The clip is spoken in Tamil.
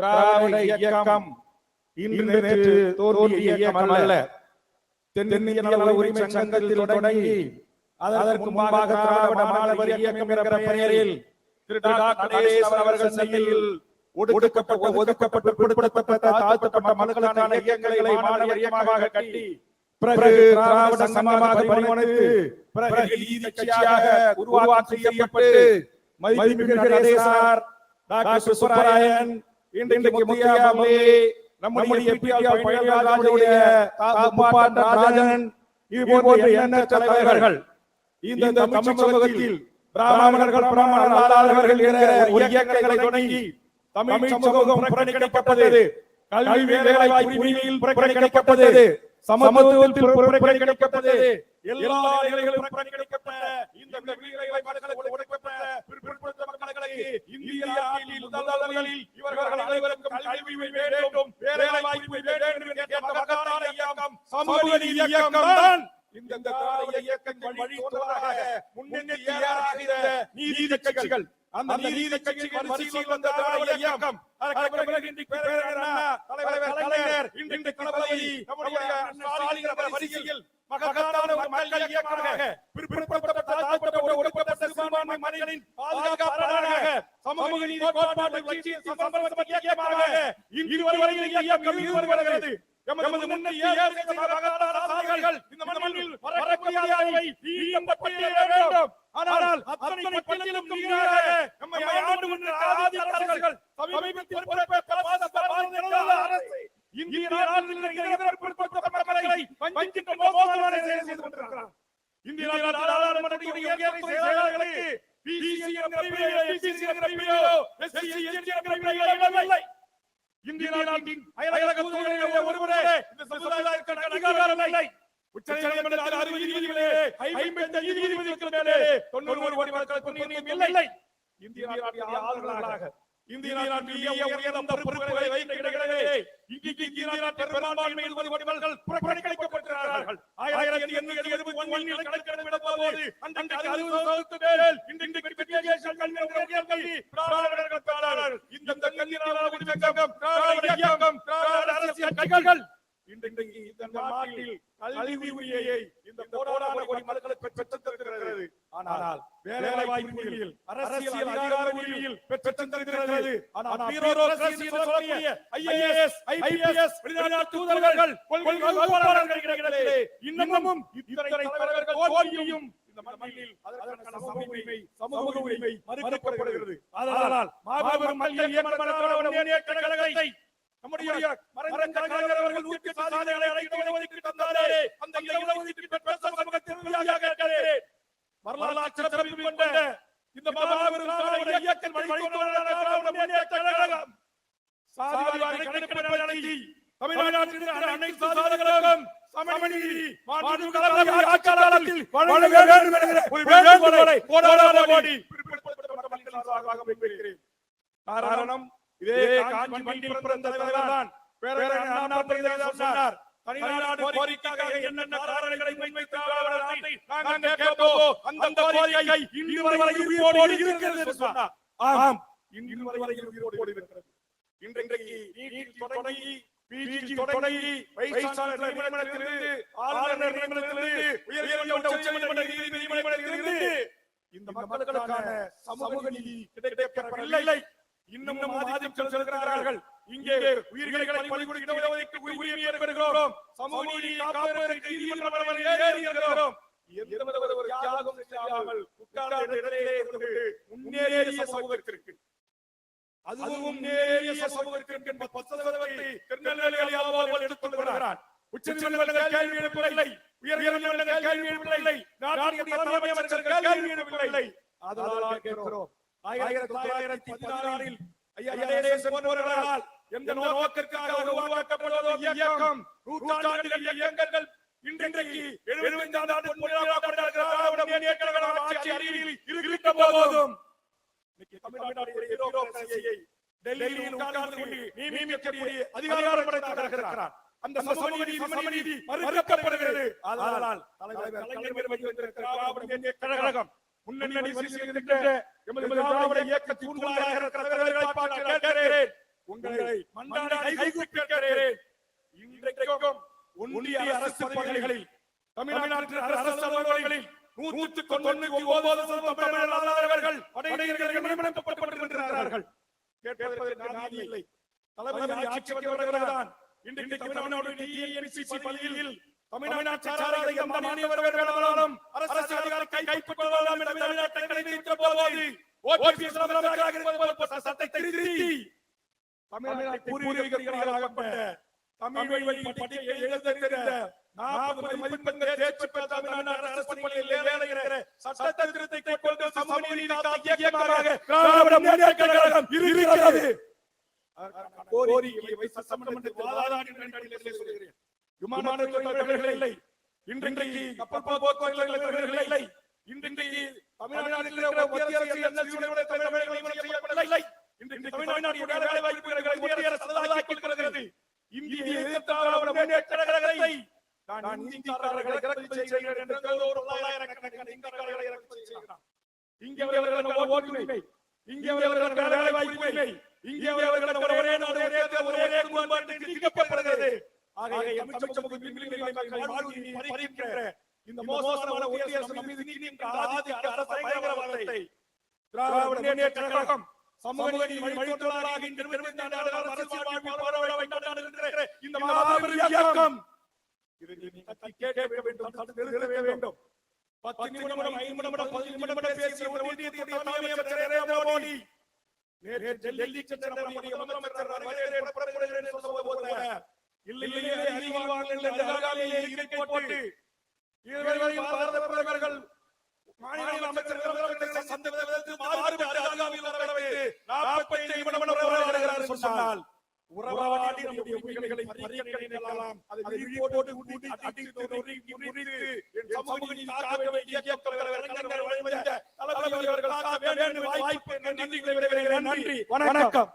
திராவிட இயக்கம் இன்று நேற்று தோன்றிய இயக்கம் அல்ல தென்னிந்திய நல உரிமை சங்கத்தில் தொடங்கி அதற்கு முன்பாக திராவிட மாணவர் இயக்கம் என்ற பெயரில் திரு டாக்டர் நடேசன் அவர்கள் சென்னையில் ஒடுக்கப்பட்ட ஒதுக்கப்பட்ட பிற்படுத்தப்பட்ட தாழ்த்தப்பட்ட மக்களுக்கான இயக்கங்களை மாணவர் இயக்கமாக கட்டி பிறகு திராவிட சங்கமாக பரிமாணித்து பிறகு நீதி கட்சியாக உருவாக்கம் செய்யப்பட்டு மதிப்புமிகு நடேசனார் டாக்டர் சுப்பராயன் இன்றைக்கு முத்தியாமலே நம்முடைய ராஜன் எண்ணற்ற தலைவர்கள். இந்த தமிழ் சமூகத்தில் பிராமணர்கள் பிராமண அல்லாதவர்கள் என்ற ஒரு இயக்கங்களை தொடங்கி தமிழ் சமூகம் புறக்கணிக்கப்பட்டது. கல்வி வேலை உரிமையில் புறக்கணிக்கப்பட்டது. சமத்துவத்தில் புறக்கணிக்கப்பட்டது. எல்லா நிலைகளிலும் புறக்கணிக்கப்பட்ட இந்த விடுதலை மக்களை இந்திய முதல்வர்களில் வேண்டும். வேலை வாய்ப்பு வேண்டும் என்று கேட்ட மகத்தான இயக்கம் சமூக நீதி இயக்கம் தான். இந்த திராவிட இயக்கங்கள் வழித்தோன்றலாக முன்னேறிய நீதி கட்சிகள். அந்த நீதி கட்சிகள் வரிசையில் வந்த திராவிட இயக்கம். தலைவர் இன்றைக்கு தளபதி நம்முடைய ஸ்டாலின் அவர்கள் வரிசையில் மகத்தான ஒரு மக்கள் இயக்கமாக பிற்படுத்தப்பட்ட தாழ்த்தப்பட்ட ஒடுக்கப்பட்ட சிறுபான்மை மனிதனின் பாதுகாப்பாளராக சமூக நீதி கோட்பாட்டு லட்சிய சமரச இயக்கமாக இன்று இயக்கம் இருந்து வருகிறது. எமது இந்த மண்ணில் வரக்கூடியவை ஈயம்பட்டியல வேண்டும். ஆனால் அத்தனை பட்டியலும் மீறாக நம்மை ஆண்டு கொண்ட ஆதி அரசர்கள் சமீபத்தில் அரசு இந்திய நாட்டில் எதிர்ப்புப்படுத்தப்பட்ட மக்களை வஞ்சித்த மோசமான செயல் செய்து கொண்டிருக்கிறார். இந்திய நாடாளுமன்றத்தில் உயர்நிலை செயலாளர்களுக்கு பிசிசி என்ற இடமில்லை. இந்திய நாட்டின் அயலக தூதரே ஒருவரே இந்த சமுதாயத்திற்கு அதிகாரம் இல்லை. உச்சநீதிமன்றத்தில் அறுபது நீதிபதிகளே ஐம்பத்தி நீதிபதிகளுக்கு மேலே தொண்ணூறு நீதியும் இல்லை. இந்திய நாட்டின் ஆளுநர்களாக இந்திய நாட்டில் உயர்ந்த பொறுப்புகளை இடங்களிலே இன்றைக்கு இந்திய நாட்டின் பெரும்பான்மை மக்கள் புறக்கணிக்கப்பட்டிருக்கிறார்கள். ஆயிரத்தி எண்ணூத்தி எழுபத்தி ஒன்னில் கணக்கெடுப்பு விடப்போது அந்த அறுபது சதவீதத்துக்கு மேல் இன்றைக்கு கல்வி பிராமணர்கள் பேராளர் இந்த திராவிட இயக்கம் அரசியல் கட்சிகள். இன்றைக்கு இந்த நாட்டில் கல்வி உரிமையை இந்த கோடான கோடி மக்களுக்கு பெற்றுத் தருகிறது ஆனால் வேலை வாய்ப்பு அரசியல் அதிகார உரிமையில் பெற்றுத் தருகிறது ஆனால் பியூரோக்ரசி என்று சொல்லக்கூடிய ஐஏஎஸ் ஐபிஎஸ் வெளிநாட்டு தூதர்கள் இன்னமும் இத்தனை தலைவர்கள் இந்த மண்ணில் அதற்கான சமூக உரிமை சமூக உரிமை மறுக்கப்படுகிறது. அதனால் மாபெரும் முன்னேற்ற கழகத்தை நம்முடைய மறைந்த கலைஞர் அவர்கள் நூற்றி சாதனைகளை இடஒதுக்கீடு தந்தாரே. அந்த இடஒதுக்கீடு பெற்ற சமூகத்தின் வரலாற்று சிறப்பு கொண்ட இந்த மாபெரும் திராவிட இயக்கம் திராவிட முன்னேற்ற கழகம். சாதிவாரி கணக்கெடுப்பு நடத்தி தமிழ்நாட்டில் இருக்கிற அனைத்து சாதனைகளுக்கும் சமநீதி மாண்புமிகு தலைமை ஆட்சியாளரில் வழங்க வேண்டும் என்கிற ஒரு வேண்டுகோளை கோடான கோடி பிற்படுத்தப்பட்ட மக்களின் சார்பாக வைக்கிறேன் காரணம் இதே காஞ்சி மண்ணில் பிறந்த தலைவர்தான். பேரறிஞர் அண்ணா சொன்னார். தனிநாடு கோரிக்கைக்காக என்னென்ன காரணங்களை முன்வைத்தார்கள் நாங்கள் கேட்போம். அந்த கோரிக்கை இன்று வரை உயிரோடு இருக்கிறது என்று சொன்னார். ஆம். இன்று வரை உயிரோடு இருக்கிறது. இன்றைக்கு நீட் தொடங்கி பிஜி தொடங்கி வைஸ் சான்சலர் நியமனத்திலிருந்து ஆளுநர் நியமனத்திலிருந்து உயர்நீதிமன்ற உச்சநீதிமன்ற நீதிபதி நியமனத்திலிருந்து இந்த மக்களுக்கான சமூக நீதி கிடைக்கப்படவில்லை இன்னும் ஆதிக்கம் செலுத்துகிறார்கள். இங்கே உயிர்களை பலி கொடுக்கிற இடஒதுக்கீட்டு உரிமையை பெறுகிறோம் சமூக நீதி காப்பதற்கு நீதிமன்றம் வரை ஏறி இருக்கிறோம். எந்த ஒரு தியாகம் செய்யாமல் உட்கார்ந்த இடத்திலே இருந்து முன்னேறிய சமூகத்திற்கு. அதுவும் முன்னேறிய சமூகத்திற்கு என்ப பத்து சதவீதத்தை திருநெல்வேலி ஆவாமல் எடுத்துக் கொள்கிறான் உச்சநீதிமன்றங்கள் கேள்வி எழுப்பவில்லை. உயர்நீதிமன்றங்கள் கேள்வி எழுப்பவில்லை. நாட்டினுடைய தலைமை அமைச்சர்கள் கேள்வி எழுப்பவில்லை. அதனால் கேட்கிறோம். ஆயிரத்தி தொள்ளாயிரத்தி பதினாறில் போன்றவர்களால் எந்த நோக்கிற்காக உருவாக்கப்படுவதோ இயக்கம்? நூற்றாண்டுகள் இயக்கங்கள் இன்றைக்கு எழுபத்தி ஆண்டு ஆட்சி போதும் டெல்லியில் உட்கார்ந்து கொண்டு நியமிக்கக்கூடிய அதிகாரம் படைத்திருக்கிறார் அந்த சமூக நீதி சமநீதி மறுக்கப்படுகிறது. அதனால் தலைவர் கலைஞர் கழகம் முன்னணி வரிசையில் இருக்கின்ற எமது திராவிட இயக்க தூண்களாக இருக்கிற தலைவர்களை பார்த்து கேட்கிறேன். உங்களை மன்றாடி கைகூப்பி கேட்கிறேன். இன்றைக்கும் ஒன்றிய அரசு பதவிகளில் தமிழ்நாட்டின் அரசு அலுவலகங்களில் நூற்றுக்கு தொண்ணூத்தி ஒன்பது சதவீதம் தமிழர்கள் படையினர்கள் நியமனப்பட்டிருக்கிறார்கள் கேட்பதற்கு நாதி இல்லை. தளபதி ஆட்சி வருகிறதான் இன்றைக்கு தமிழ்நாடு டிஎன்பிசி பள்ளியில் தமிழ்நாட்டு அரசு ஓபிஎஸ் ராமராஜாக இருப்பது போல தமிழ்நாட்டை பூர்வீகர்களாகப்பட்ட தமிழ் வழி படிக்க எழுத தெரிந்த நாற்பது மதிப்பெண்கள் தேர்ச்சி பெற்ற தமிழ்நாடு அரசு பள்ளியில் வேலை இருக்கிற சட்ட திருத்தத்தை கொண்டு சமூக நீதி காத்த இயக்கமாக திராவிட முன்னேற்ற கழகம் இருக்கிறது. கோரிக்கையை வைத்து சட்டமன்றத்தில் வாதாடி நன்றிகளை சொல்கிறேன். விமான நிலையங்கள் இல்லை. இன்றைக்கு கப்பல் போக்குவரத்து இல்லை. இன்றைக்கு தமிழ்நாட்டில் இருக்கிற மத்திய அரசு சூழ்நிலை தமிழகங்களை செய்யப்படவில்லை. இன்றைக்கு தமிழ்நாடு வேலை வாய்ப்புகளை மத்திய அரசு சதாக்கி கொடுக்கிறது. இந்திய எதிர்த்தாளர் முன்னேற்ற கழகத்தை நான் இந்திக்காரர்களை இறக்குமதி செய்கிறேன் என்று ஒரு பல்லாயிரக்கணக்கான இந்திக்காரர்களை இறக்குமதி செய்கிறான். இங்கே அவர்களுக்கு ஓட்டுரிமை இங்கே அவர்களுக்கு வேலை வாய்ப்பு இல்லை இங்கே அவர்களுக்கு ஒரே நாடு ஒரே தேர்தல், ஒரே குடும்பம் என்று திணிக்கப்படுகிறது. ஆகவே தமிழ் வாழ்க்கையை பறிக்கிற இந்த மோசமான ஒன்றிய மீது நீக்கின்ற ஆதிக்க அரசு பயங்கரவாதத்தை திராவிட முன்னேற்ற கழகம் சமூக நீதி வழித்தோன்றலாக இன்று இருபத்தி நான்கு அரசியல் வாழ்வில் போராட வைக்கப்பட்டிருக்கிற இந்த மாபெரும் இயக்கம். இதை நீ கத்தி கேட்க வேண்டும். தடுத்து நிறுத்த வேண்டும். பத்து நிமிடம் ஐந்து நிமிடம் பதினைந்து நிமிடம் பேசிய ஒன்றியத்தின் தலைமை அமைச்சர் நரேந்திர மோடி. நேற்று டெல்லி சென்ற நம்முடைய முதலமைச்சர் உறவாடி நம்முடைய உரிமைகளை நினைக்கலாம் அதை விழிப்போடு கூட்டி அடித்து நொறுக்கி முறித்து என் சமூக நீதி காக்க வேண்டிய தலைவர் வேண்டும் வாய்ப்பு நன்றி. வணக்கம்.